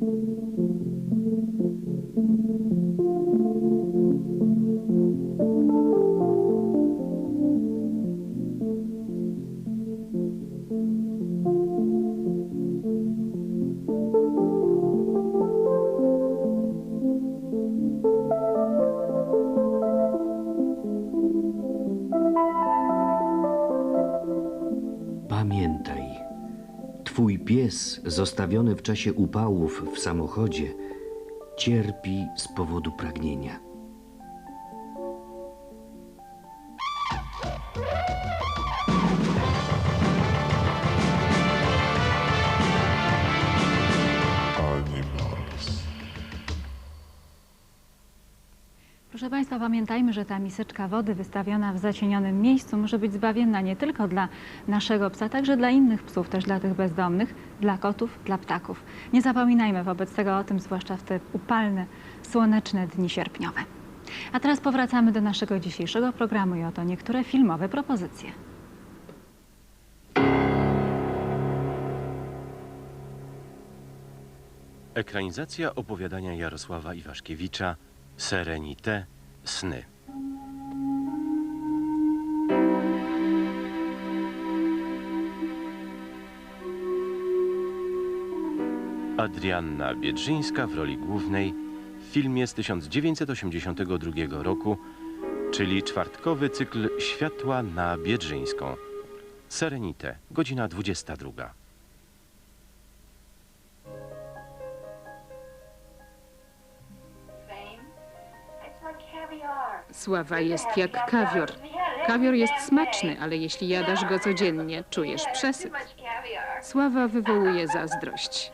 thank you twój pies zostawiony w czasie upałów w samochodzie cierpi z powodu pragnienia. Pamiętajmy, że ta miseczka wody wystawiona w zacienionym miejscu może być zbawienna nie tylko dla naszego psa, także dla innych psów, też dla tych bezdomnych, dla kotów, dla ptaków. Nie zapominajmy wobec tego o tym, zwłaszcza w te upalne, słoneczne dni sierpniowe. A teraz powracamy do naszego dzisiejszego programu i oto niektóre filmowe propozycje. Ekranizacja opowiadania Jarosława Iwaszkiewicza Serenite Sny. Adrianna Biedrzyńska w roli głównej w filmie z 1982 roku, czyli czwartkowy cykl Światła na Biedrzyńską. Serenite, godzina 22. Sława jest jak kawior. Kawior jest smaczny, ale jeśli jadasz go codziennie, czujesz przesyt. Sława wywołuje zazdrość.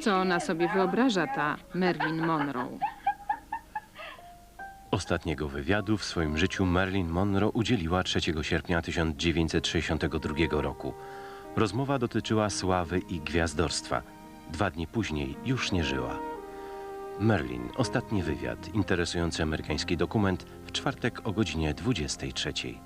Co ona sobie wyobraża, ta Marilyn Monroe? Ostatniego wywiadu w swoim życiu Marilyn Monroe udzieliła 3 sierpnia 1962 roku. Rozmowa dotyczyła sławy i gwiazdorstwa. Dwa dni później już nie żyła. Merlin, ostatni wywiad, interesujący amerykański dokument w czwartek o godzinie 23. Sisi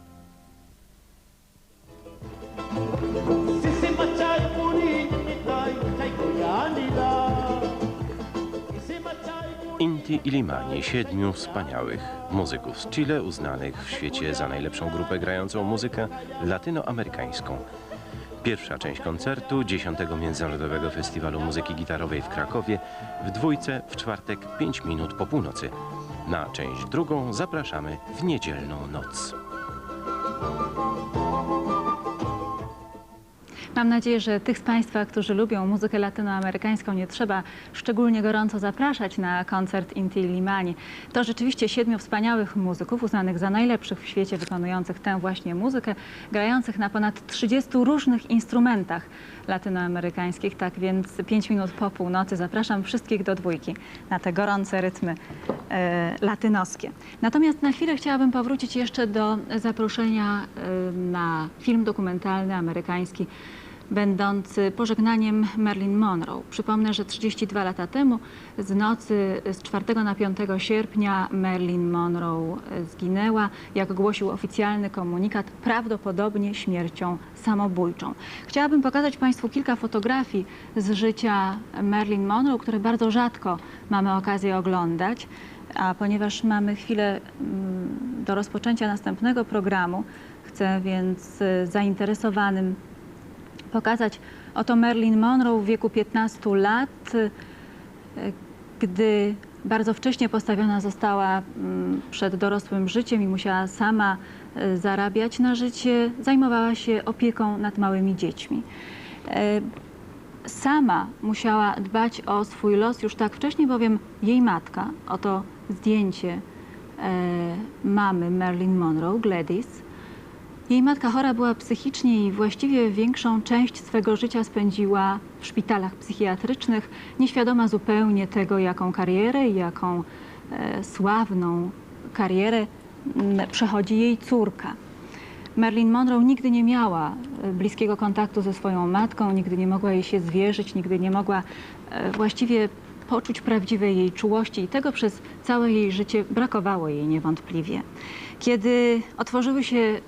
machay puri nitai tai koyanila. Sisi machay puri Inti i Limani, siedmiu wspaniałych muzyków z Chile, uznanych w świecie za najlepszą grupę grającą muzykę latynoamerykańską. Pierwsza część koncertu 10. Międzynarodowego Festiwalu Muzyki Gitarowej w Krakowie w dwójce w czwartek 5 minut po północy. Na część drugą zapraszamy w niedzielną noc. Mam nadzieję, że tych z Państwa, którzy lubią muzykę latynoamerykańską, nie trzeba szczególnie gorąco zapraszać na koncert Inti Limani. To rzeczywiście siedmiu wspaniałych muzyków, uznanych za najlepszych w świecie, wykonujących tę właśnie muzykę, grających na ponad 30 różnych instrumentach latynoamerykańskich. Tak więc 5 minut po północy zapraszam wszystkich do dwójki na te gorące rytmy e, latynoskie. Natomiast na chwilę chciałabym powrócić jeszcze do zaproszenia e, na film dokumentalny amerykański będący pożegnaniem Marilyn Monroe. Przypomnę, że 32 lata temu z nocy z 4 na 5 sierpnia Marilyn Monroe zginęła, jak głosił oficjalny komunikat, prawdopodobnie śmiercią samobójczą. Chciałabym pokazać Państwu kilka fotografii z życia Marilyn Monroe, które bardzo rzadko mamy okazję oglądać. A ponieważ mamy chwilę mm, do rozpoczęcia następnego programu, chcę więc y, zainteresowanym pokazać oto Marilyn Monroe w wieku 15 lat, y, gdy bardzo wcześnie postawiona została mm, przed dorosłym życiem i musiała sama y, zarabiać na życie, zajmowała się opieką nad małymi dziećmi. E, Sama musiała dbać o swój los już tak wcześnie, bowiem jej matka, oto zdjęcie mamy Marilyn Monroe, Gladys, jej matka chora była psychicznie i właściwie większą część swego życia spędziła w szpitalach psychiatrycznych, nieświadoma zupełnie tego, jaką karierę i jaką e, sławną karierę przechodzi jej córka. Marilyn Monroe nigdy nie miała e, bliskiego kontaktu ze swoją matką, nigdy nie mogła jej się zwierzyć, nigdy nie mogła e, właściwie poczuć prawdziwej jej czułości i tego przez całe jej życie brakowało jej niewątpliwie. Kiedy otworzyły się e,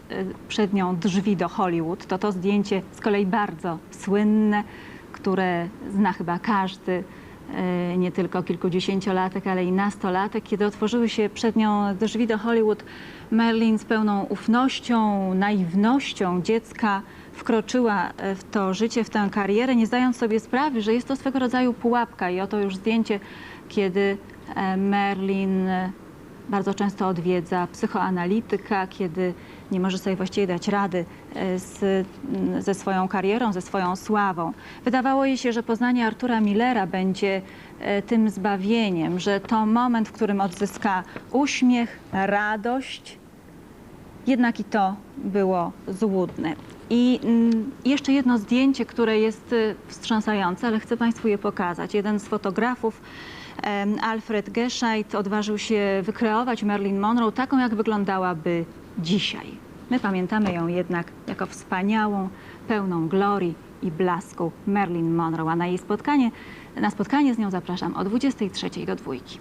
przed nią drzwi do Hollywood, to to zdjęcie z kolei bardzo słynne, które zna chyba każdy, e, nie tylko kilkudziesięciolatek, ale i nastolatek. Kiedy otworzyły się przed nią drzwi do Hollywood, Merlin z pełną ufnością, naiwnością dziecka wkroczyła e, w to życie, w tę karierę, nie zdając sobie sprawy, że jest to swego rodzaju pułapka. I oto już zdjęcie, kiedy e, Merlin e, bardzo często odwiedza psychoanalityka, kiedy nie może sobie właściwie dać rady z, ze swoją karierą, ze swoją sławą. Wydawało jej się, że poznanie Artura Millera będzie tym zbawieniem, że to moment, w którym odzyska uśmiech, radość, jednak i to było złudne. I mm, jeszcze jedno zdjęcie, które jest y, wstrząsające, ale chcę Państwu je pokazać. Jeden z fotografów, Alfred Gescheit, odważył się wykreować Marilyn Monroe taką, jak wyglądałaby dzisiaj. My pamiętamy ją jednak jako wspaniałą, pełną glorii i blasku Marilyn Monroe, a na jej spotkanie, na spotkanie z nią zapraszam o 23 do dwójki.